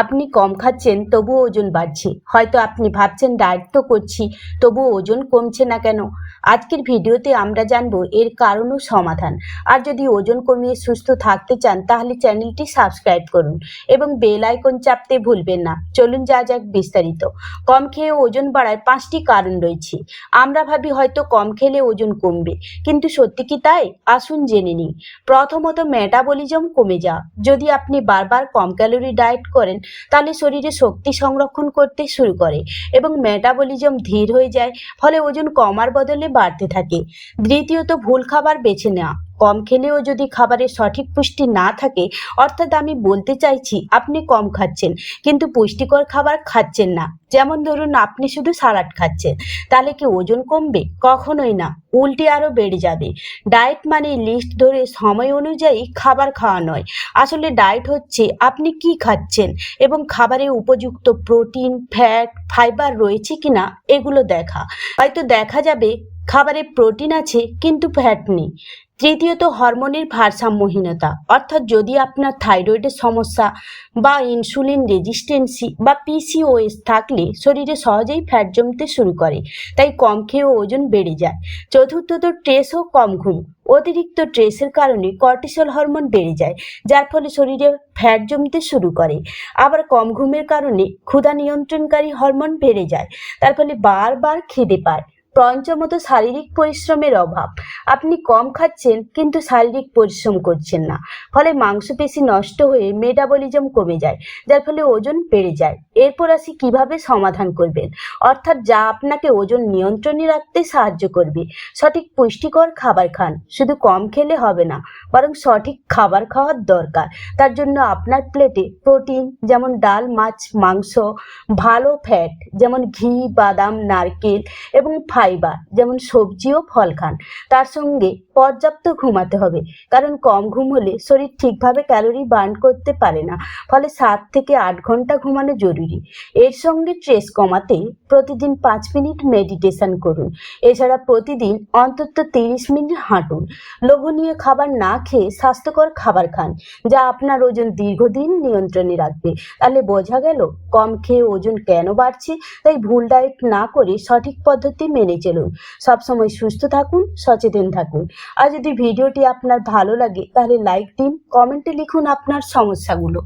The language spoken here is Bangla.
আপনি কম খাচ্ছেন, তবুও ওজন বাড়ছে। হয়তো আপনি ভাবছেন ডায়েট তো করছি, তবুও ওজন কমছে না কেন? আজকের ভিডিওতে আমরা জানব এর কারণ ও সমাধান। আর যদি ওজন কমিয়ে সুস্থ থাকতে চান, তাহলে চ্যানেলটি সাবস্ক্রাইব করুন এবং বেল আইকন চাপতে ভুলবেন না। চলুন যা যাক বিস্তারিত। কম খেয়ে ওজন বাড়ার পাঁচটি কারণ রয়েছে। আমরা ভাবি হয়তো কম খেলে ওজন কমবে, কিন্তু সত্যি কি তাই? আসুন জেনে নিই। প্রথমত মেটাবলিজম কমে যাওয়া। যদি আপনি বারবার কম ক্যালোরি ডায়েট করেন তাহলে শরীরে শক্তি সংরক্ষণ করতে শুরু করে এবং মেটাবলিজম ধীর হয়ে যায়, ফলে ওজন কমার বদলে বাড়তে থাকে। দ্বিতীয়ত, ভুল খাবার বেছে নেওয়া। কম খেলেও যদি খাবারের সঠিক পুষ্টি না থাকে, অর্থাৎ আমি বলতে চাইছি আপনি কম খাচ্ছেন, কিন্তু পুষ্টিকর খাবার খাচ্ছেন না। যেমন ধরুন আপনি শুধু সালাড খাচ্ছেন, তাহলে কি ওজন কমবে? কখনোই না। উল্টে আরও বেড়ে যাবে। ডায়েট মানে লিস্ট ধরে সময় অনুযায়ী খাবার খাওয়া নয়। আসলে ডায়েট হচ্ছে আপনি কি খাচ্ছেন এবং খাবারে উপযুক্ত প্রোটিন, ফ্যাট, ফাইবার রয়েছে কিনা, এগুলো দেখা। হয়তো দেখা যাবে খাবারে প্রোটিন আছে, কিন্তু ফ্যাট নেই। তৃতীয়ত, হরমোনের ভারসাম্যহীনতা। অর্থাৎ যদি আপনার থাইরয়েডের সমস্যা বা ইনসুলিন রেজিস্টেন্সি বা পিসিওএস থাকলে, শরীরে সহজেই ফ্যাট জমতে শুরু করে। তাই কম খেয়েও ওজন বেড়ে যায়। চতুর্থত ট্রেস ও কম ঘুম। অতিরিক্ত ট্রেসের কারণে কর্টিসল হরমোন বেড়ে যায়, যার ফলে শরীরে ফ্যাট জমতে শুরু করে। আবার কম ঘুমের কারণে ক্ষুধা নিয়ন্ত্রণকারী হরমোন বেড়ে যায়, তার ফলে বারবার খিদে পায়। পঞ্চমত শারীরিক পরিশ্রমের অভাব। আপনি কম খাচ্ছেন, কিন্তু শারীরিক পরিশ্রম করছেন না। ফলে মাংসপেশি নষ্ট হয়ে মেটাবলিজম কমে যায়, যার ফলে ওজন বেড়ে যায়। এরপর আসি কীভাবে সমাধান করবেন? অর্থাৎ যা আপনাকে ওজন নিয়ন্ত্রণে রাখতে সাহায্য করবে। সঠিক পুষ্টিকর খাবার খান। শুধু কম খেলে হবে না, বরং সঠিক খাবার খাওয়ার দরকার। তার জন্য আপনার প্লেটে প্রোটিন যেমন ডাল, মাছ, মাংস, ভালো ফ্যাট যেমন ঘি, বাদাম, নারকেল এবং ফাইবার যেমন সবজি ও ফল খান। তার সঙ্গে পর্যাপ্ত ঘুমাতে হবে। কারণ কম ঘুম হলে শরীর ঠিকভাবে ক্যালোরি বার্ন করতে পারে না। ফলে সাত থেকে আট ঘণ্টা ঘুমানো জরুরি। এর সঙ্গে স্ট্রেস কমাতে প্রতিদিন পাঁচ মিনিট মেডিটেশন করুন। এছাড়া প্রতিদিন অন্তত তিরিশ মিনিট হাঁটুন। লোভনীয় খাবার না খেয়ে স্বাস্থ্যকর খাবার খান, যা আপনার ওজন দীর্ঘদিন নিয়ন্ত্রণে রাখবে। তাহলে বোঝা গেল কম খেয়ে ওজন কেন বাড়ছে, তাই ভুল ডায়েট না করে সঠিক পদ্ধতি মেনে চলুন। সবসময় সুস্থ থাকুন, সচেতন থাকুন। আর যদি ভিডিওটি আপনার ভালো লাগে তাহলে লাইক দিন কমেন্টে লিখুন আপনার সমস্যাগুলো।